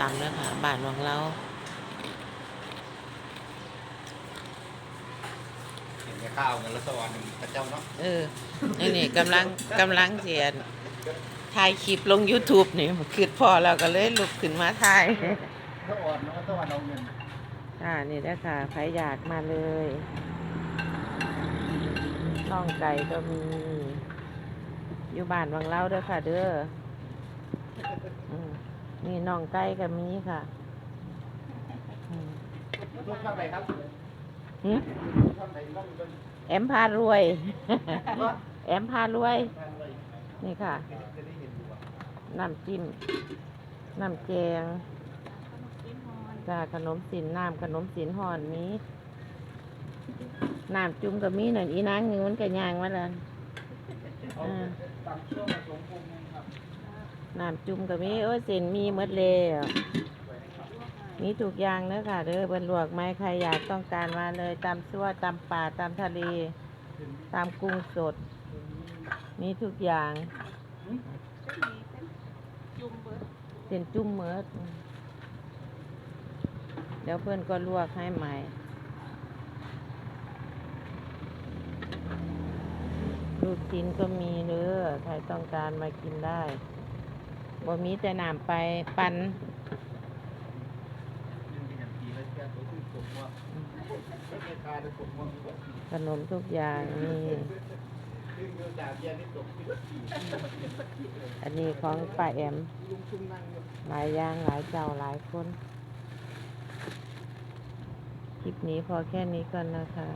ตำแล้วค่ะบ้านของเราเห็นไหมข้าวเงินละสวรรค์พระเจ้าเนาะเออนี่นี่กำลังกำลังเสียนถ่ายคลิปลง YouTube นี่คือพอเราก็เลยลุกขึ้นมาถ่ายสวรรค์เนาะสวรรค์เอาเงินอ่านี่ได้อค่ะใครอยากมาเลยน่องไก่ก็มี อยู่บ้านวังเล่าเด้อค่ะเด้ออืม นี่น่องไก่ก็มีค่ะอืมลูกข้างไหนครับหึลูกข้างไหนบ้างเป็นแอมพารวย แอมพารวย ทางอะไรนี่ค่ะ จะได้เห็นดูอะน้ำจิ้ม น้ำแกงจ้าขนมสินน้ำขนมสินห่อนมีน้ำจุ่มก็มีหน่อยอีนางนี่มันก็ย่างมาแล้ว เอาอ่า ตามช่วงผสมภูมิครับ น้ำจุ่มก็มีโอ้เส้นมีหมดแล้วมีทุกอย่างเด้อค่ะเด้อบนลวกไหมใครอยากต้องการมาเลยตามซัวตามป่าตามทะเล ตามกุ้งสด มีทุกอย่างเส้นจุ่มเมิดเดี๋ยวเพื่อนก็ลวกให้ใหม่ลูกชิ้นก็มีเด้อใครต้องการมากินได้ บ่มีแต่น้ำไปปันขนมทุกอย่างนี่อันนี้ของป้าแอม หลายย่างหลายเจ้าหลายคนคลิปนี้พอแค่นี้ก่อนนะคะ